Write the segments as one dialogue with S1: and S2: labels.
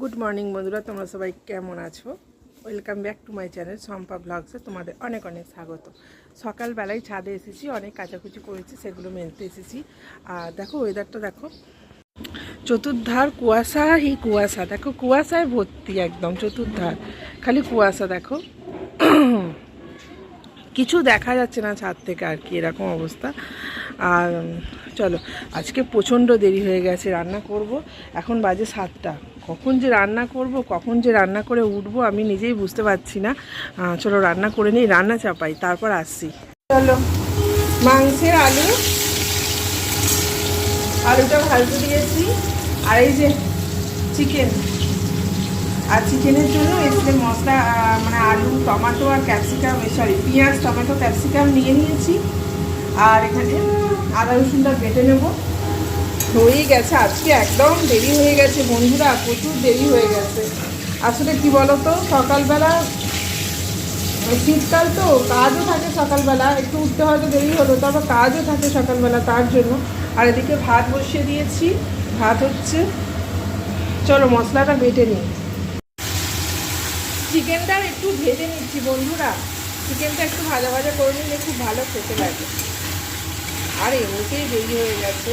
S1: Good morning বন্ধুরা। তোমরা সবাই কেমন আছো? Welcome back to my channel Sampa ব্লগসে তোমাদের অনেক অনেক স্বাগত। সকালবেলায় ছাদে এসেছি, অনেক কাচাকুচি করেছি, সেগুলো মেলতে এসেছি। আর দেখো ওয়েদারটা দেখো। চতুর্ধার কুয়াশা হি কুয়াশা। দেখো, কুয়াশায় ভর্তি একদম চতুর্ধার। খালি কুয়াশা দেখো। কিছু দেখা যাচ্ছে না ছাদ থেকে আর কি, এরকম অবস্থা। আর চলো, আজকে প্রচণ্ড দেরি হয়ে গেছে, রান্না করব। এখন বাজে সাতটা। কখন যে রান্না করব, কখন যে রান্না করে উঠবো, আমি নিজেই বুঝতে পারছি না। চলো, রান্না করে নিই, রান্না চাপাই, তারপর আসছি। চলো, মাংসের আলু, আলুটা ভাজতে দিয়েছি, আর এই যে চিকেন। আর চিকেনের জন্য এসে মশলা মানে আলু, টমেটো আর ক্যাপসিকাম সরি, পেঁয়াজ, টমেটো, ক্যাপসিকাম নিয়ে নিয়েছি। আর এখানে আদা রসুনটা বেটে নেব। হয়েই গেছে, আজকে একদম দেরি হয়ে গেছে বন্ধুরা, প্রচুর দেরি হয়ে গেছে। আসলে কি বলতো, সকালবেলা, শীতকাল তো, কাজও থাকে সকালবেলা, একটু উঠতে হয়তো দেরি হলো, তবে কাজও থাকে সকালবেলা তার জন্য। আর এদিকে ভাত বসিয়ে দিয়েছি, ভাত হচ্ছে, চলো মশলাটা বেটে নিই। চিকেনটা একটু ভেজে নিচ্ছি বন্ধুরা, চিকেনটা একটু ভাজা ভাজা করে নিলে খুব ভালো খেতে লাগে। আর এমনিতেই দেরি হয়ে গেছে।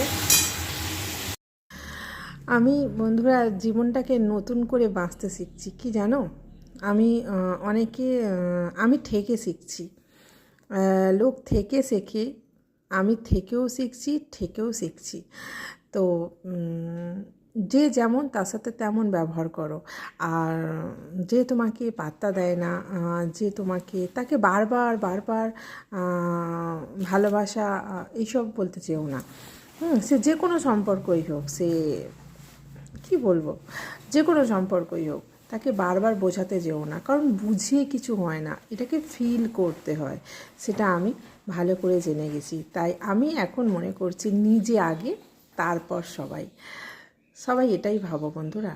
S1: আমি বন্ধুরা, জীবনটাকে নতুন করে বাঁচতে শিখছি, কি জানো? আমি অনেকে আমি থেকে শিখছি। লোক থেকে শেখে, আমি থেকেও শিখছি থেকেও শিখছি। তো যে যেমন তার সাথে তেমন ব্যবহার করো। আর যে তোমাকে পাত্তা দেয় না যে তোমাকে, তাকে বারবার বারবার ভালোবাসা এইসব বলতে চেও না। হুম, সে যে কোনো সম্পর্কই হোক, সে কি বলব? যে কোনো সম্পর্কই হোক, তাকে বারবার বোঝাতে যেও না। কারণ বুঝিয়ে কিছু হয় না, এটাকে ফিল করতে হয়। সেটা আমি ভালো করে জেনে গেছি। তাই আমি এখন মনে করছি নিজে আগে, তারপর সবাই। সবাই এটাই ভাবো বন্ধুরা।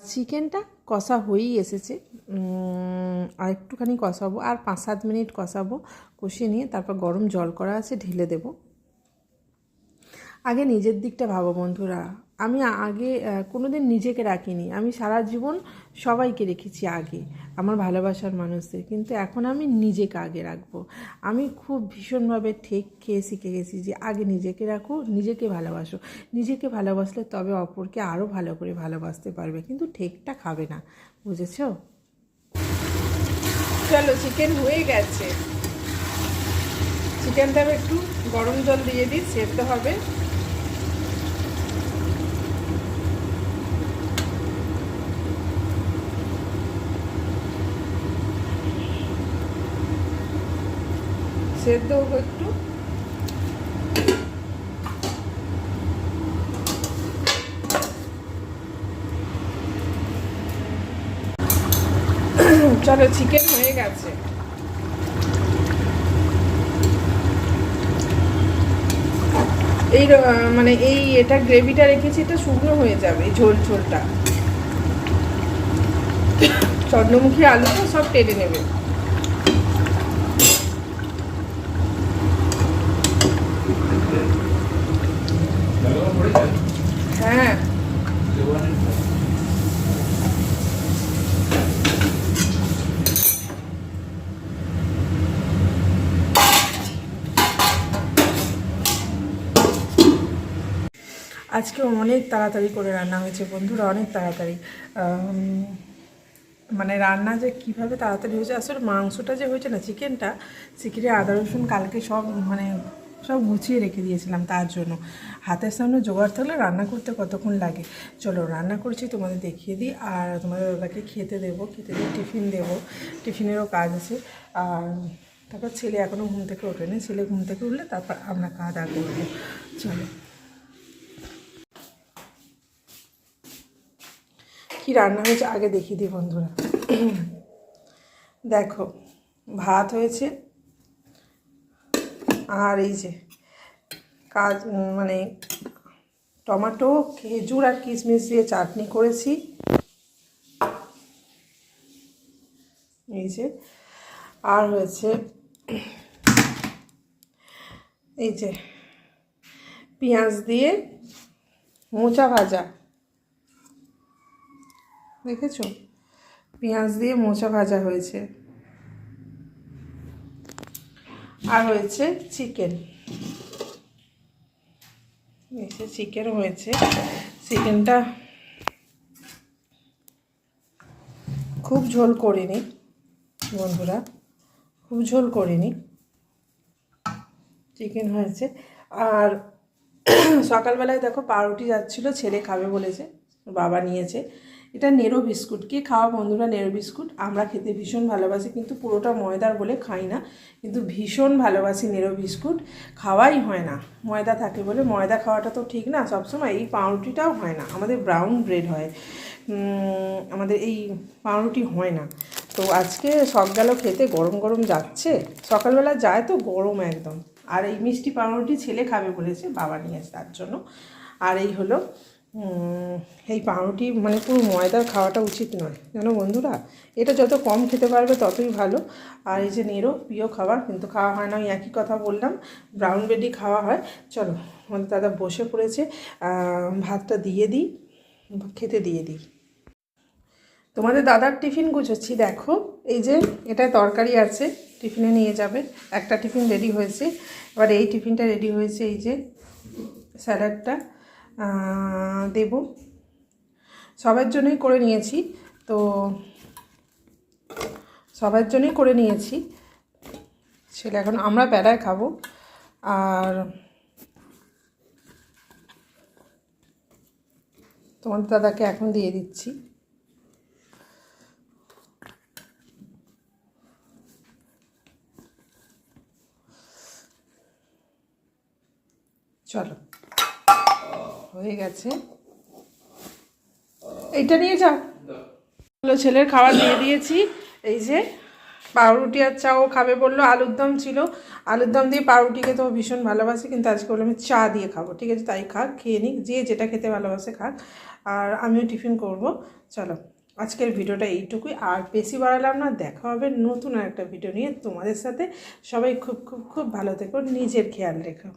S1: চিকেনটা কষা হয়েই এসেছে। আর একটুখানি কষাবো, আর পাঁচ সাত মিনিট কষাবো, কষিয়ে নিয়ে তারপর গরম জল করা আছে, ঢেলে দেব। আগে নিজের দিকটা ভাবো বন্ধুরা। আমি আগে কোনো দিন নিজেকে রাখিনি। আমি সারা জীবন সবাইকে রেখেছি আগে, আমার ভালোবাসার মানুষদের। কিন্তু এখন আমি নিজেকে আগে রাখব। আমি খুব ভীষণভাবে ঠেক খেয়ে শিখে গেছি যে আগে নিজেকে রাখো, নিজেকে ভালোবাসো। নিজেকে ভালোবাসলে তবে অপরকে আরও ভালো করে ভালোবাসতে পারবে। কিন্তু ঠেকটা খাবে না, বুঝেছ? চলো চিকেন হয়ে গেছে। চিকেনটা একটু গরম জল দিয়ে দিই, সেদ্ধ হবে। সেদ্ধ একটু। চলো চিকেন হয়ে গেছে। এই মানে এই এটা গ্রেভিটা রেখেছি, এটা শুকনো হয়ে যাবে, এই ঝোল, ঝোলটা। চন্দ্রমুখী আলুটা সব টেনে নেবে। হ্যাঁ। আজকে অনেক তাড়াতাড়ি করে রান্না হয়েছে বন্ধুরা, অনেক তাড়াতাড়ি। মানে রান্না যে কীভাবে তাড়াতাড়ি হয়েছে, আসলে মাংসটা যে হয়েছে না, চিকেনটা, চিকেনে আদা, রসুন, কালকে সব মানে সব গুছিয়ে রেখে দিয়েছিলাম তার জন্য। হাতের সামনে জোগাড় থাকলে রান্না করতে কতক্ষণ লাগে? চলো রান্না করছি, তোমাদের দেখিয়ে দিই। আর তোমাদের দাদাকে খেতে দেবো, খেতে দিয়ে টিফিন দেবো। টিফিনেরও কাজ আছে। আর তারপর ছেলে এখনও ঘুম থেকে ওঠেনি। ছেলে ঘুম থেকে উঠলে তারপর আমরা খাওয়া দাওয়া করব। চলো। কি রান্না হয়েছে? আগে দেখিয়ে দিই বন্ধুরা। দেখো, ভাত হয়েছে আর এই যে কাজ মানে টমেটো, খেজুর আর কিশমিশ দিয়ে চাটনি করেছি। এই যে, আর হয়েছে, এই যে পেঁয়াজ দিয়ে মোচা ভাজা। দেখেছ? পেঁয়াজ দিয়ে মোচা ভাজা হয়েছে। আর হয়েছে চিকেন চিকেন হয়েছে। চিকেনটা খুব ঝোল করিনি বন্ধুরা, খুব ঝোল করিনি। চিকেন হয়েছে। আর সকালবেলায় দেখো পাউরুটি যাচ্ছিল, ছেলে খাবে বলেছে, বাবা নিয়েছে। এটা নেরো বিস্কুট। কে খাওয়া বন্ধুরা নেরো বিস্কুট? আমরা খেতে ভীষণ ভালোবাসি, কিন্তু পুরোটা ময়দার বলে খাই না। কিন্তু ভীষণ ভালোবাসি নেরো বিস্কুট। খাওয়াই হয় না। ময়দা থাকে বলে ময়দা খাওয়াটা তো ঠিক না। সবসময় এই পাউরুটিটাও হয় না। আমাদের ব্রাউন ব্রেড হয়। আমাদের এই পাউরুটি হয় না। তো আজকে সব গেল খেতে, গরম গরম যাচ্ছে। সকালবেলা যায় তো গরম একদম। আর এই মিষ্টি পাউরুটি ছেলে খাবে বলেছে বাবা নিয়েছে তার জন্য। আর এই হলো এই পাউরুটি মানে পুরো ময়দার খাওয়াটা উচিত নয়। জানো বন্ধুরা? এটা যত কম খেতে পারবে ততই ভালো। আর এই যে নেরো, প্রিয় খাবার, কিন্তু খাওয়া হয় না, ওই একই কথা বললাম। ব্রাউন ব্রেডই খাওয়া হয়। চলো, আমাদের দাদা বসে পড়েছে। ভাতটা দিয়ে দিই, খেতে দিয়ে দিই। তোমাদের দাদার টিফিন গুছোচ্ছি, দেখো। এই যে এটা তরকারি আছে, টিফিনে নিয়ে যাবে। একটা টিফিন রেডি হয়েছে। এবার এই টিফিনটা রেডি হয়েছে, এই যে, স্যালাডটা। দেব। সবার জন্যই করে নিয়েছি, তো সবার জন্যই করে নিয়েছি। ছেলে এখন আমরা বেড়ায় খাব। আর তোমাদের দাদাকে এখন দিয়ে দিচ্ছি। চলো। হয়ে গেছে। এইটা নিয়ে যাও হলো ছেলের খাবার দিয়ে দিয়েছি। এই যে পাউরুটি আর চাও খাবে বলল, আলুর দম ছিল। আলুর দম দিয়ে পাউরুটিকে তো ভীষণ ভালোবাসি, কিন্তু আজকে বললাম আমি চা দিয়ে খাব। ঠিক আছে, তাই খাক, খেয়ে নিক, যে যেটা খেতে ভালোবাসে খাক। আর আমিও টিফিন করব। চলো, আজকের ভিডিওটা এইটুকুই। আর বেশি বাড়ালাম না, দেখা হবে নতুন আর একটা ভিডিও নিয়ে তোমাদের সাথে। সবাই খুব খুব খুব ভালো থেকো, নিজের খেয়াল রেখো।